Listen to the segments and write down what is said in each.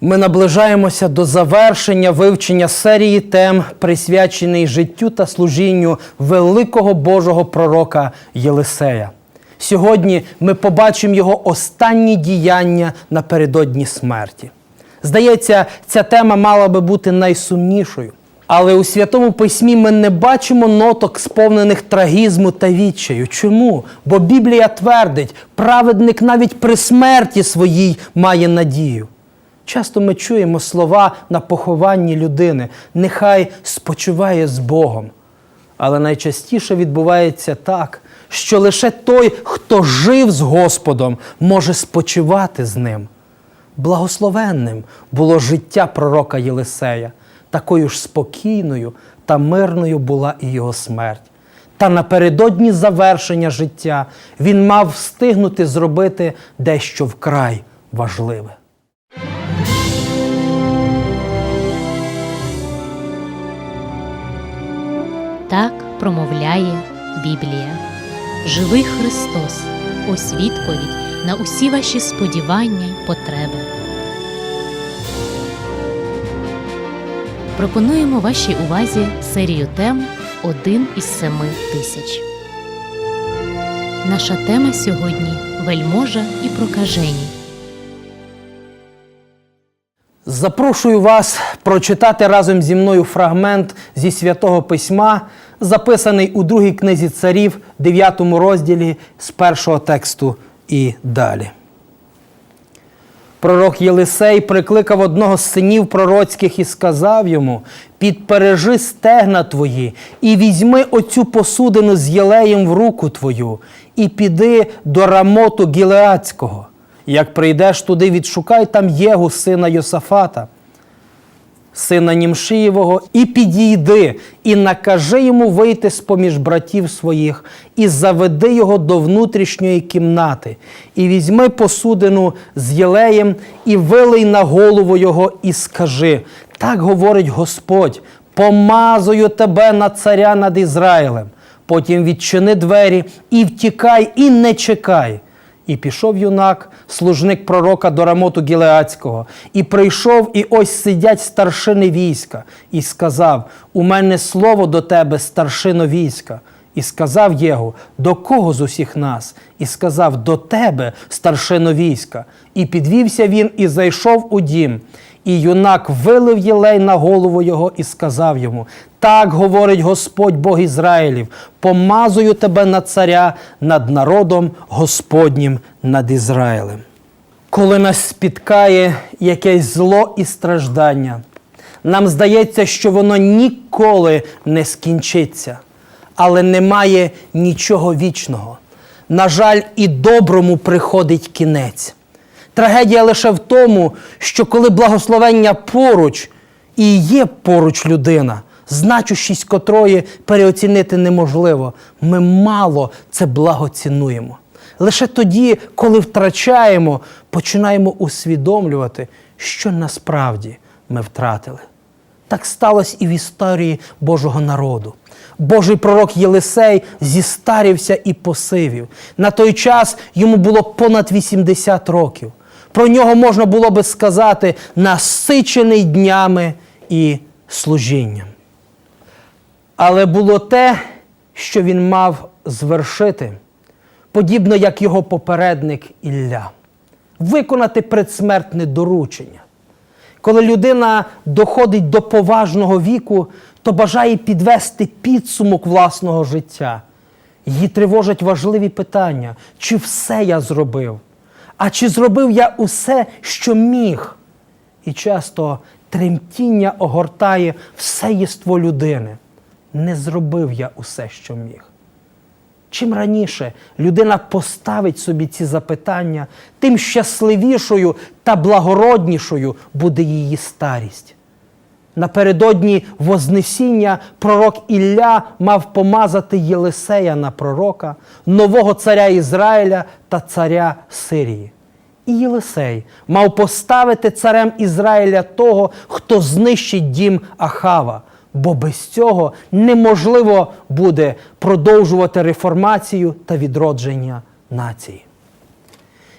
Ми наближаємося до завершення вивчення серії тем, присвячений життю та служінню великого Божого пророка Єлисея. Сьогодні ми побачимо його останні діяння напередодні смерті. Здається, ця тема мала би бути найсумнішою. Але у Святому Письмі ми не бачимо ноток, сповнених трагізму та відчаю. Чому? Бо Біблія твердить, праведник навіть при смерті своїй має надію. Часто ми чуємо слова на похованні людини, нехай спочиває з Богом. Але найчастіше відбувається так, що лише той, хто жив з Господом, може спочивати з ним. Благословенним було життя пророка Єлисея, такою ж спокійною та мирною була і його смерть. Та напередодні завершення життя він мав встигнути зробити дещо вкрай важливе. Так промовляє Біблія. Живий Христос, ось відповідь на усі ваші сподівання й потреби. Пропонуємо вашій увазі серію тем Один із семи тисяч. Наша тема сьогодні вельможа і прокажені. Запрошую вас прочитати разом зі мною фрагмент зі святого письма, записаний у другій книзі царів, 9 розділі з першого тексту і далі. Пророк Єлисей прикликав одного з синів пророцьких і сказав йому: підпережи стегна твої, і візьми оцю посудину з єлеєм в руку твою, і піди до рамоту Гілеацького. Як прийдеш туди, відшукай там Єгу, сина Йосафата, сина Німшиєвого, і підійди, і накажи йому вийти з поміж братів своїх, і заведи його до внутрішньої кімнати, і візьми посудину з єлеєм, і вилий на голову його, і скажи: так говорить Господь, помазую тебе на царя над Ізраїлем. Потім відчини двері і втікай, і не чекай. І пішов юнак, служник пророка до рамоту Гілеацького, і прийшов, і ось сидять старшини війська, і сказав: У мене слово до тебе, старшино війська. І сказав Єгу, до кого з усіх нас? І сказав, до тебе, старшино війська. І підвівся він і зайшов у дім. І юнак вилив єлей на голову його і сказав йому: Так говорить Господь Бог Ізраїлів, помазую тебе на царя над народом Господнім над Ізраїлем. Коли нас спіткає якесь зло і страждання, нам здається, що воно ніколи не скінчиться, але немає нічого вічного. На жаль, і доброму приходить кінець. Трагедія лише в тому, що коли благословення поруч і є поруч людина, значущість котрої переоцінити неможливо, ми мало це благо цінуємо. Лише тоді, коли втрачаємо, починаємо усвідомлювати, що насправді ми втратили. Так сталося і в історії Божого народу. Божий пророк Єлисей зістарівся і посивів. На той час йому було понад 80 років. Про нього можна було би сказати насичений днями і служінням. Але було те, що він мав звершити, подібно як його попередник Ілля, виконати предсмертне доручення. Коли людина доходить до поважного віку, то бажає підвести підсумок власного життя. Її тривожать важливі питання: чи все я зробив? А чи зробив я усе, що міг? І часто тремтіння огортає все єство людини. Не зробив я усе, що міг. Чим раніше людина поставить собі ці запитання, тим щасливішою та благороднішою буде її старість. Напередодні Вознесіння пророк Ілля мав помазати Єлисея на пророка, нового царя Ізраїля та царя Сирії. І Єлисей мав поставити царем Ізраїля того, хто знищить дім Ахава, бо без цього неможливо буде продовжувати реформацію та відродження нації.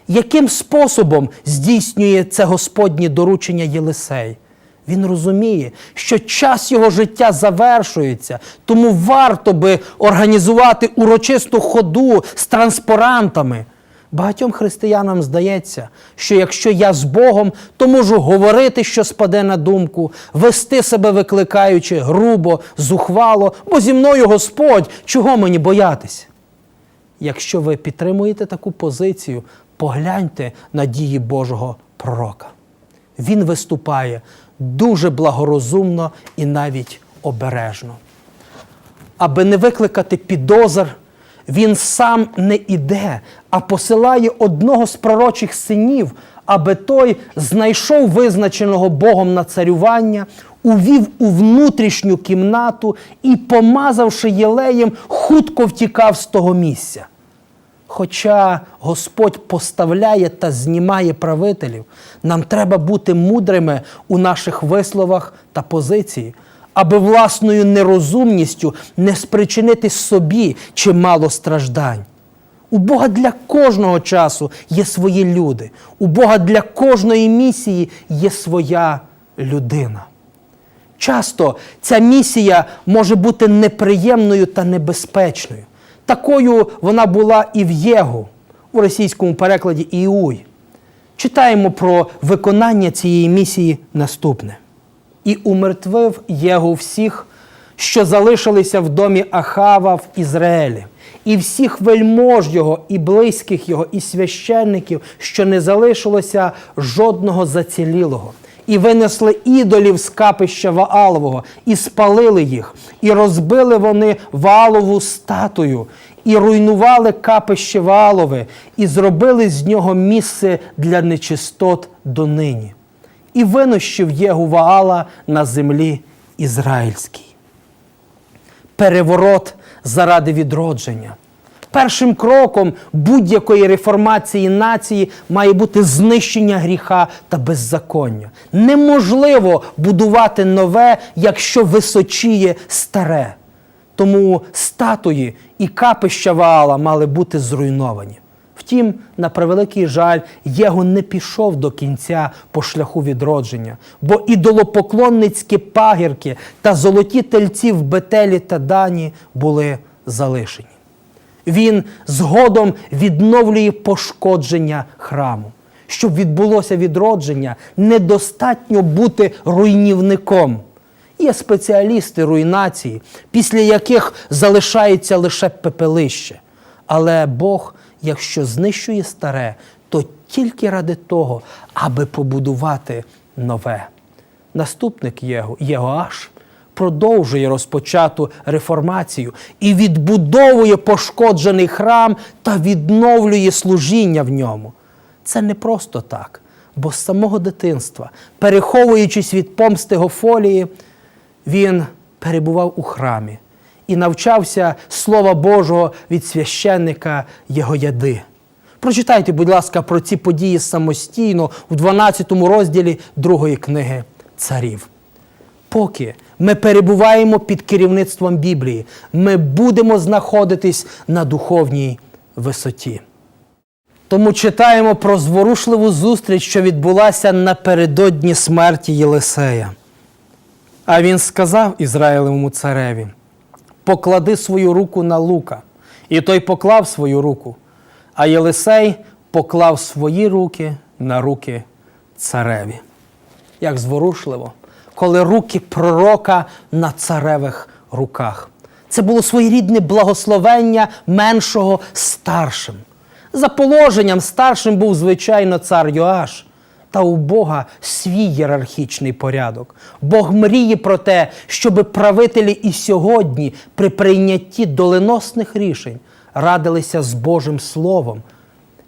Яким способом здійснює це Господнє доручення Єлисей? Він розуміє, що час його життя завершується, тому варто би організувати урочисту ходу з транспарантами. Багатьом християнам здається, що якщо я з Богом, то можу говорити, що спаде на думку, вести себе викликаючи грубо, зухвало, бо зі мною Господь, чого мені боятися? Якщо ви підтримуєте таку позицію, погляньте на дії Божого пророка. Він виступає дуже благорозумно і навіть обережно. Аби не викликати підозр, він сам не іде, а посилає одного з пророчих синів, аби той знайшов визначеного Богом на царювання, увів у внутрішню кімнату і, помазавши єлеєм, хутко втікав з того місця. Хоча Господь поставляє та знімає правителів, нам треба бути мудрими у наших висловах та позиції, аби власною нерозумністю не спричинити собі чимало страждань. У Бога для кожного часу є свої люди, у Бога для кожної місії є своя людина. Часто ця місія може бути неприємною та небезпечною. Такою вона була і в Єгу, у російському перекладі Іуй. Читаємо про виконання цієї місії наступне. І умертвив Єгу всіх, що залишилися в домі Ахава в Ізраїлі, і всіх вельмож його, і близьких його, і священників, що не залишилося жодного зацілілого. І винесли ідолів з капища Ваалового, і спалили їх, і розбили вони Ваалову статую, і руйнували капище Ваалове, і зробили з нього місце для нечистот донині. І винищив Єгу Ваала на землі ізраїльській. Переворот заради відродження. Першим кроком будь-якої реформації нації має бути знищення гріха та беззаконня. Неможливо будувати нове, якщо височіє старе. Тому статуї і капища Ваала мали бути зруйновані. Втім, на превеликий жаль, Єго не пішов до кінця по шляху відродження, бо ідолопоклонницькі пагірки та золоті тельці в Бетелі та Дані були залишені. Він згодом відновлює пошкодження храму. Щоб відбулося відродження, недостатньо бути руйнівником. Є спеціалісти руйнації, після яких залишається лише пепелище. Але Бог, якщо знищує старе, то тільки ради того, аби побудувати нове. Наступник Єго, Єгоаш продовжує розпочату реформацію і відбудовує пошкоджений храм та відновлює служіння в ньому. Це не просто так, бо з самого дитинства, переховуючись від помсти Гофолії, він перебував у храмі і навчався Слова Божого від священника Єгояди. Прочитайте, будь ласка, про ці події самостійно у 12 розділі другої книги царів. Поки ми перебуваємо під керівництвом Біблії, ми будемо знаходитись на духовній висоті. Тому читаємо про зворушливу зустріч, що відбулася напередодні смерті Єлисея. А він сказав Ізраїлевому цареві: поклади свою руку на лука. І той поклав свою руку. А Єлисей поклав свої руки на руки цареві. Як зворушливо, коли руки пророка на царевих руках. Це було своєрідне благословення меншого старшим. За положенням старшим був, звичайно, цар Йоаш. Та у Бога свій ієрархічний порядок. Бог мріє про те, щоб правителі і сьогодні при прийнятті доленосних рішень радилися з Божим Словом,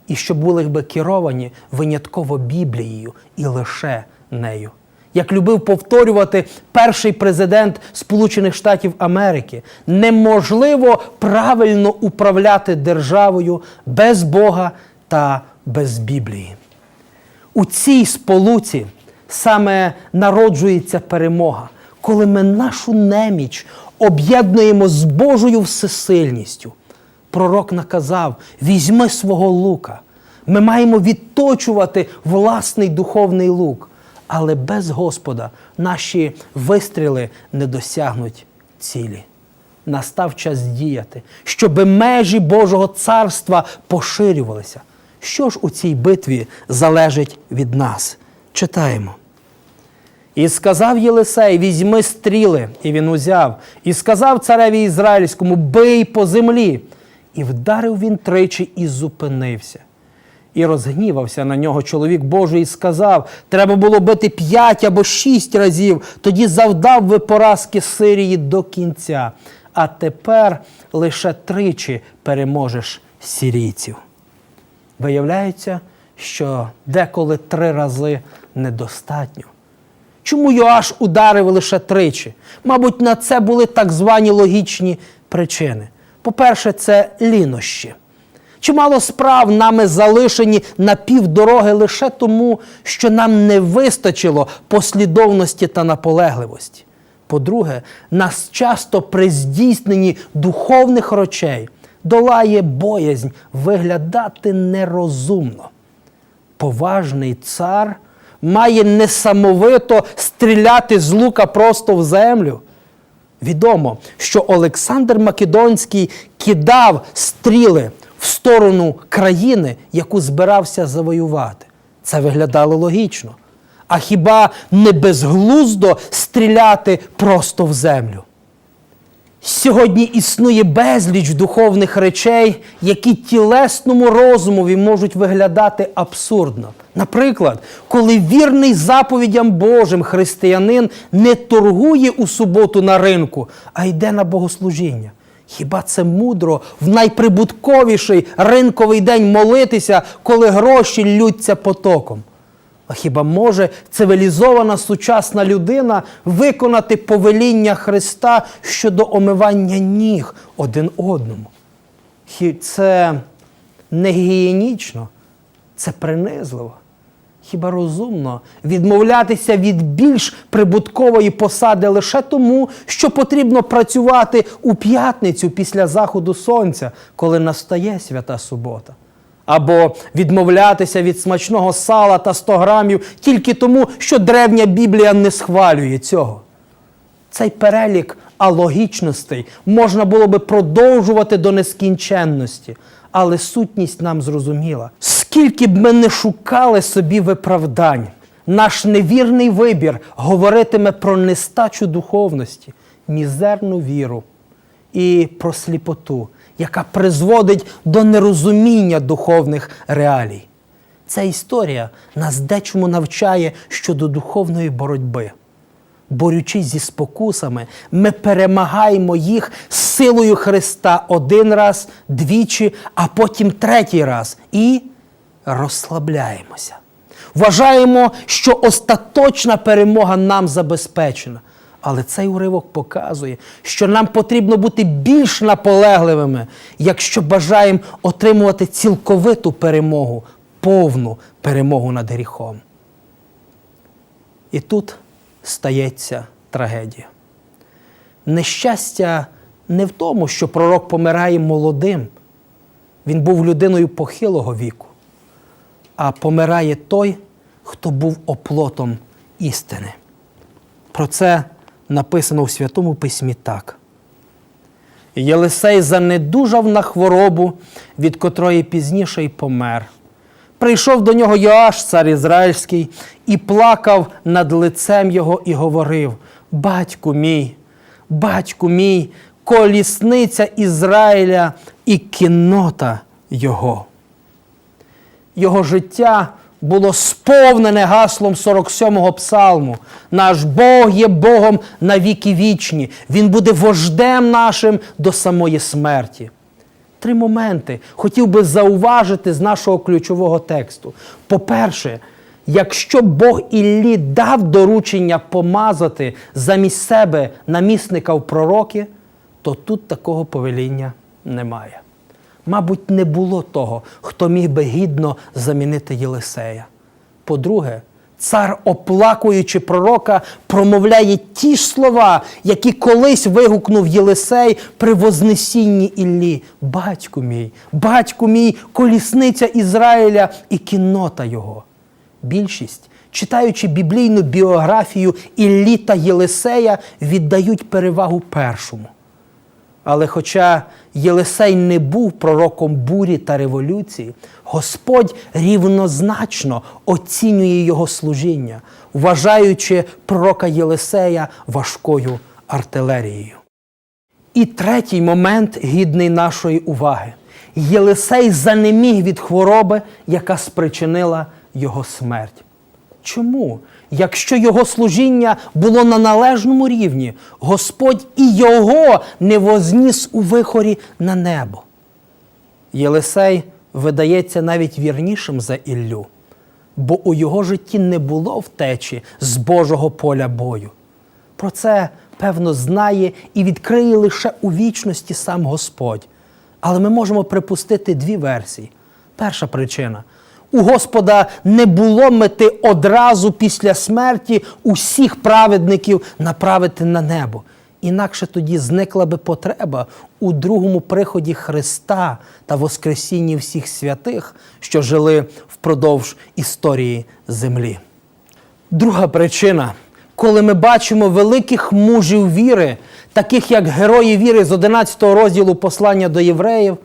і щоб були би керовані винятково Біблією і лише нею. Як любив повторювати перший президент Сполучених Штатів Америки, неможливо правильно управляти державою без Бога та без Біблії. У цій сполуці саме народжується перемога, коли ми нашу неміч об'єднуємо з Божою всесильністю. Пророк наказав: візьми свого лука. Ми маємо відточувати власний духовний лук. Але без Господа наші вистріли не досягнуть цілі. Настав час діяти, щоб межі Божого царства поширювалися. Що ж у цій битві залежить від нас? Читаємо. І сказав Єлисей, візьми стріли, і він узяв, і сказав цареві Ізраїльському, бий по землі. І вдарив він тричі і зупинився. І розгнівався на нього чоловік Божий і сказав: треба було бити п'ять або шість разів, тоді завдав би поразки Сирії до кінця. А тепер лише тричі переможеш сірійців. Виявляється, що деколи три рази недостатньо. Чому Йоаш ударив лише тричі? Мабуть, на це були так звані логічні причини. По-перше, це лінощі. Чимало справ нами залишені на півдороги лише тому, що нам не вистачило послідовності та наполегливості. По-друге, нас часто при здійсненні духовних речей долає боязнь виглядати нерозумно поважний цар має несамовито стріляти з лука просто в землю. Відомо, що Олександр Македонський кидав стріли в сторону країни, яку збирався завоювати. Це виглядало логічно. А хіба не безглуздо стріляти просто в землю? Сьогодні існує безліч духовних речей, які тілесному розумові можуть виглядати абсурдно. Наприклад, коли вірний заповідям Божим християнин не торгує у суботу на ринку, а йде на богослужіння. Хіба це мудро в найприбутковіший ринковий день молитися, коли гроші ллються потоком? А хіба може цивілізована сучасна людина виконати повеління Христа щодо омивання ніг один одному? Це не гігієнічно, це принизливо. Хіба розумно відмовлятися від більш прибуткової посади лише тому, що потрібно працювати у п'ятницю після заходу сонця, коли настає свята субота? Або відмовлятися від смачного сала та 100 грамів тільки тому, що древня Біблія не схвалює цього. Цей перелік алогічностей можна було би продовжувати до нескінченності, але сутність нам зрозуміла. Скільки б ми не шукали собі виправдань, наш невірний вибір говоритиме про нестачу духовності, мізерну віру і про сліпоту, яка призводить до нерозуміння духовних реалій. Ця історія нас дечому навчає щодо духовної боротьби. Борючись зі спокусами, ми перемагаємо їх силою Христа один раз, двічі, а потім третій раз і розслабляємося. Вважаємо, що остаточна перемога нам забезпечена. Але цей уривок показує, що нам потрібно бути більш наполегливими, якщо бажаємо отримувати цілковиту перемогу, повну перемогу над гріхом. І тут стається трагедія. Нещастя не в тому, що пророк помирає молодим. Він був людиною похилого віку, а помирає той, хто був оплотом істини. Про це написано в Святому Письмі так. Єлисей занедужав на хворобу, від котрої пізніше й помер. Прийшов до нього Йоаш, цар Ізраїльський, і плакав над лицем його і говорив: Батьку мій, батьку мій, колісниця Ізраїля і кіннота його. Його життя було сповнене гаслом 47-го псалму. Наш Бог є Богом на віки вічні. Він буде вождем нашим до самої смерті. Три моменти хотів би зауважити з нашого ключового тексту. По-перше, якщо Бог Іллі дав доручення помазати замість себе намісника в пророки, то тут такого повеління немає. Мабуть, не було того, хто міг би гідно замінити Єлисея. По-друге, Цар, оплакуючи пророка, промовляє ті ж слова, які колись вигукнув Єлисей при Вознесінні Іллі. Батьку мій, батьку мій, колісниця Ізраїля і кіннота його. Більшість, читаючи біблійну біографію Іллі та Єлисея, віддають перевагу першому. Але хоча Єлисей не був пророком бурі та революції, Господь рівнозначно оцінює його служіння, вважаючи пророка Єлисея важкою артилерією. І третій момент гідний нашої уваги. Єлисей занеміг від хвороби, яка спричинила його смерть. Чому? Якщо його служіння було на належному рівні, Господь і його не возніс у вихорі на небо. Єлисей видається навіть вірнішим за Іллю, бо у його житті не було втечі з Божого поля бою. Про це, певно, знає і відкриє лише у вічності сам Господь. Але ми можемо припустити дві версії. Перша причина. У Господа не було мети одразу після смерті усіх праведників направити на небо. Інакше тоді зникла би потреба у другому приході Христа та Воскресінні всіх святих, що жили впродовж історії землі. Друга причина, коли ми бачимо великих мужів віри, таких як герої віри з 11 розділу послання до євреїв,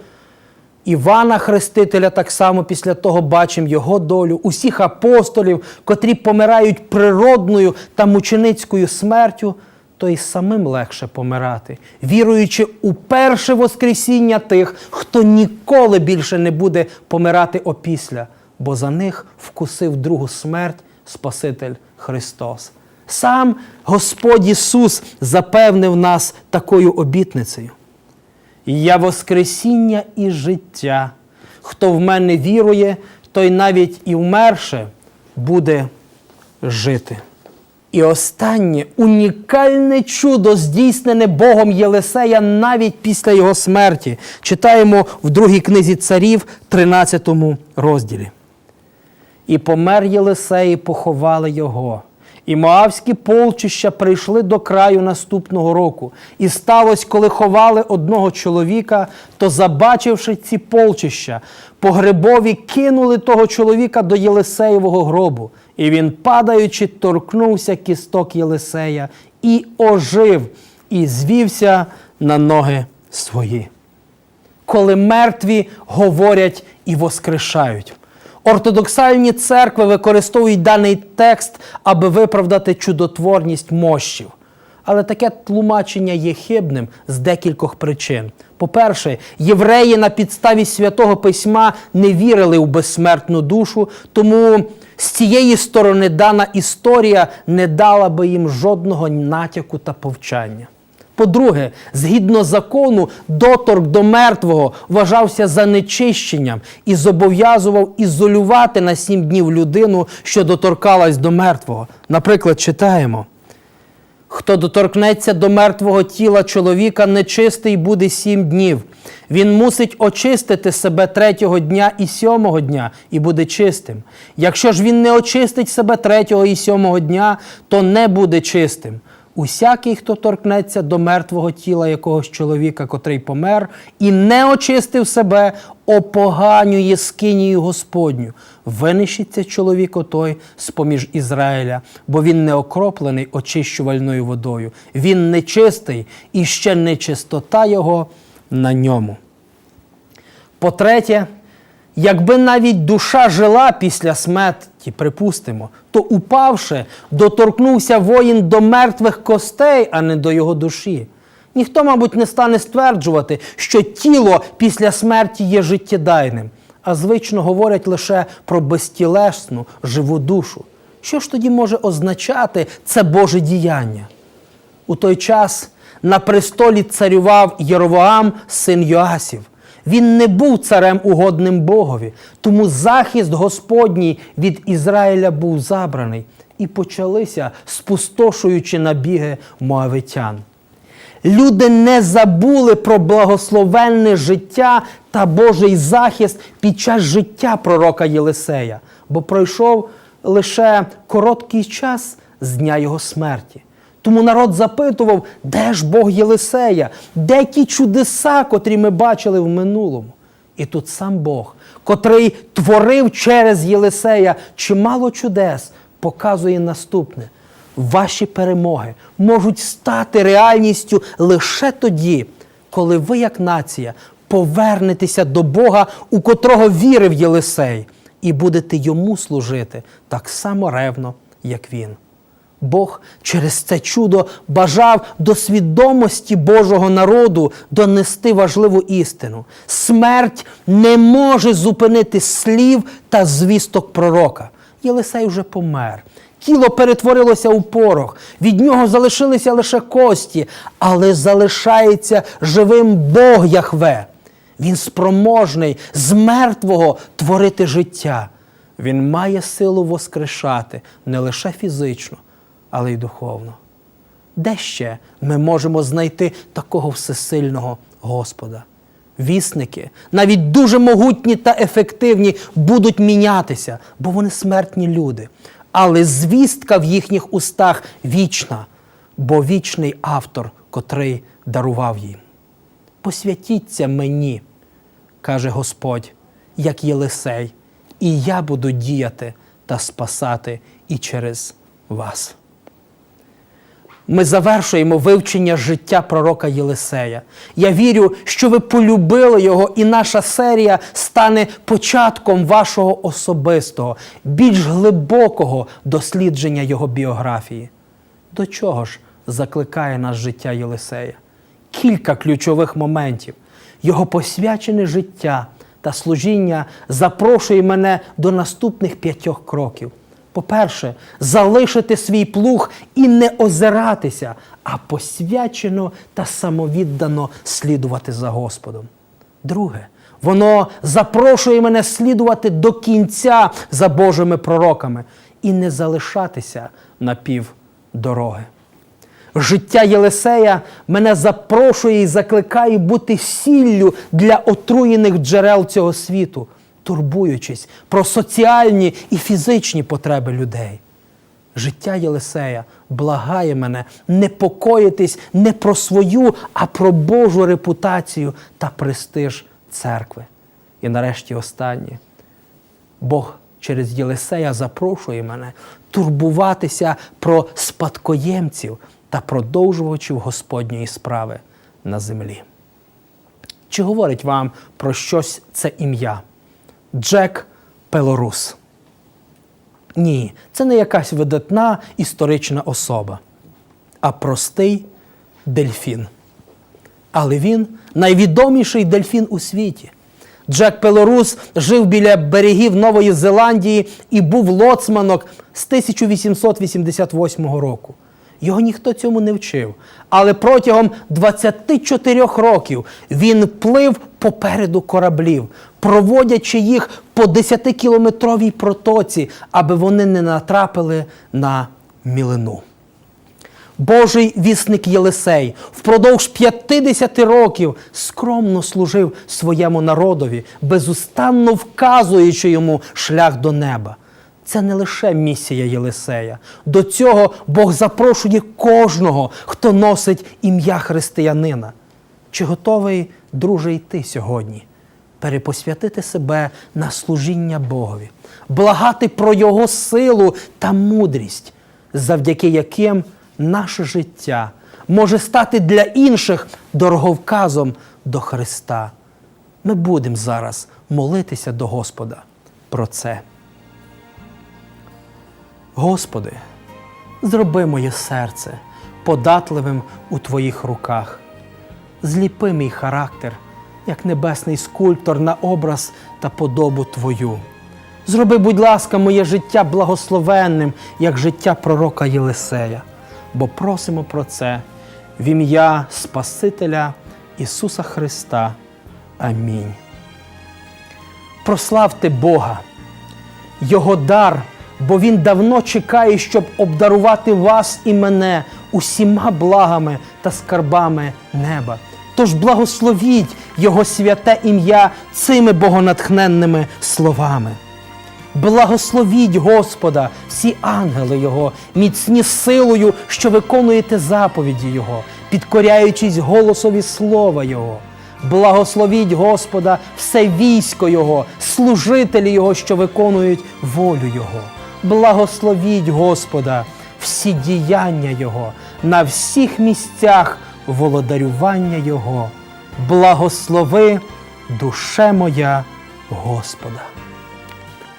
Івана Хрестителя так само після того бачимо його долю, усіх апостолів, котрі помирають природною та мученицькою смертю, то й самим легше помирати, віруючи у перше Воскресіння тих, хто ніколи більше не буде помирати опісля, бо за них вкусив другу смерть Спаситель Христос. Сам Господь Ісус запевнив нас такою обітницею. Я Воскресіння і життя. Хто в мене вірує, той навіть і вмерше буде жити. І останнє унікальне чудо, здійснене Богом Єлисея навіть після його смерті. Читаємо в другій книзі царів, 13 розділі. І помер Єлисей, і поховали його. І моавські полчища прийшли до краю наступного року. І сталося, коли ховали одного чоловіка, то, забачивши ці полчища, погребові кинули того чоловіка до Єлисеєвого гробу. І він, падаючи, торкнувся кісток Єлисея і ожив, і звівся на ноги свої коли мертві говорять і воскрешають. Ортодоксальні церкви використовують даний текст, аби виправдати чудотворність мощів. Але таке тлумачення є хибним з декількох причин. По-перше, євреї на підставі святого письма не вірили у безсмертну душу, тому з цієї сторони дана історія не дала би їм жодного натяку та повчання. По-друге, згідно закону, доторк до мертвого вважався занечищенням і зобов'язував ізолювати на сім днів людину, що доторкалась до мертвого. Наприклад, читаємо. Хто доторкнеться до мертвого тіла чоловіка, нечистий буде сім днів. Він мусить очистити себе третього дня і сьомого дня і буде чистим. Якщо ж він не очистить себе третього і сьомого дня, то не буде чистим. Усякий, хто торкнеться до мертвого тіла якогось чоловіка, котрий помер, і не очистив себе, опоганює скинію Господню. Винищиться чоловік отой з-поміж Ізраїля, бо він не окроплений очищувальною водою. Він нечистий, і ще нечистота його на ньому. По-третє, якби навіть душа жила після смерті, припустимо, то упавши, доторкнувся воїн до мертвих костей, а не до його душі. Ніхто, мабуть, не стане стверджувати, що тіло після смерті є життєдайним, а звично говорять лише про безтілесну живу душу. Що ж тоді може означати це Боже діяння? У той час на престолі царював Єровоам, син Йоасів. Він не був царем угодним Богові, тому захист Господній від Ізраїля був забраний, і почалися спустошуючи набіги моавитян. Люди не забули про благословенне життя та Божий захист під час життя пророка Єлисея, бо пройшов лише короткий час з дня його смерті. Тому народ запитував, де ж Бог Єлисея, де ті чудеса, котрі ми бачили в минулому. І тут сам Бог, котрий творив через Єлисея чимало чудес, показує наступне: ваші перемоги можуть стати реальністю лише тоді, коли ви, як нація, повернетеся до Бога, у котрого вірив Єлисей, і будете йому служити так само ревно, як він. Бог через це чудо бажав до свідомості Божого народу донести важливу істину. Смерть не може зупинити слів та звісток пророка. Єлисей вже помер. Тіло перетворилося у порох, від нього залишилися лише кості, але залишається живим Бог Яхве. Він спроможний з мертвого творити життя. Він має силу воскрешати не лише фізично, але й духовно. Де ще ми можемо знайти такого всесильного Господа? Вісники, навіть дуже могутні та ефективні, будуть мінятися, бо вони смертні люди. Але звістка в їхніх устах вічна, бо вічний автор, котрий дарував їм. Посвятіться мені, каже Господь, як Єлисей, і я буду діяти та спасати і через вас. Ми завершуємо вивчення життя пророка Єлисея. Я вірю, що ви полюбили його, і наша серія стане початком вашого особистого, більш глибокого дослідження його біографії. До чого ж закликає нас життя Єлисея? Кілька ключових моментів. Його посвячене життя та служіння запрошує мене до наступних п'ятьох кроків. По-перше, залишити свій плуг і не озиратися, а посвячено та самовіддано слідувати за Господом. Друге, воно запрошує мене слідувати до кінця за Божими пророками і не залишатися на пів дороги. Життя Єлисея мене запрошує і закликає бути сіллю для отруєних джерел цього світу, турбуючись про соціальні і фізичні потреби людей. Життя Єлисея благає мене непокоїтись не про свою, а про Божу репутацію та престиж церкви. І нарешті останнє. Бог через Єлисея запрошує мене турбуватися про спадкоємців та продовжувачів Господньої справи на землі. Чи говорить вам про щось це ім'я? Джек Пелорус. Ні, це не якась видатна історична особа, а простий дельфін. Але він найвідоміший дельфін у світі. Джек Пелорус жив біля берегів Нової Зеландії і був лоцманок з 1888 року. Його ніхто цьому не вчив. Але протягом 24 років він плив попереду кораблів, проводячи їх по 10-кілометровій протоці, аби вони не натрапили на мілину. Божий вісник Єлисей впродовж 50 років скромно служив своєму народові, безустанно вказуючи йому шлях до неба. Це не лише місія Єлисея. До цього Бог запрошує кожного, хто носить ім'я християнина. Чи готовий, друже, йти сьогодні? Перепосвятити себе на служіння Богові, благати про Його силу та мудрість, завдяки яким наше життя може стати для інших дороговказом до Христа. Ми будемо зараз молитися до Господа про це. Господи, зроби моє серце податливим у Твоїх руках. Зліпи мій характер, як небесний скульптор на образ та подобу Твою. Зроби, будь ласка, моє життя благословенним, як життя пророка Єлисея, бо просимо про це в ім'я Спасителя Ісуса Христа. Амінь. Прославте Бога, Його дар, бо Він давно чекає, щоб обдарувати вас і мене усіма благами та скарбами неба. Тож благословіть Його святе ім'я цими богонатхненними словами. Благословіть Господа, всі ангели Його, міцні силою, що виконуєте заповіді Його, підкоряючись голосові слова Його. Благословіть Господа, все військо Його, служителі Його, що виконують волю Його. Благословіть Господа, всі діяння Його, на всіх місцях володарювання Його. Благослови, душе моя Господа.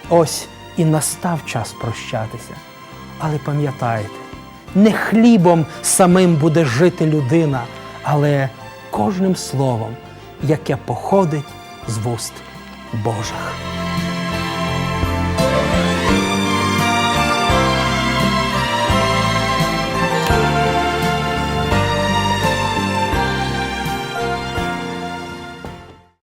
Ось і настав час прощатися. Але пам'ятайте, не хлібом самим буде жити людина, але кожним словом, яке походить з вуст Божих.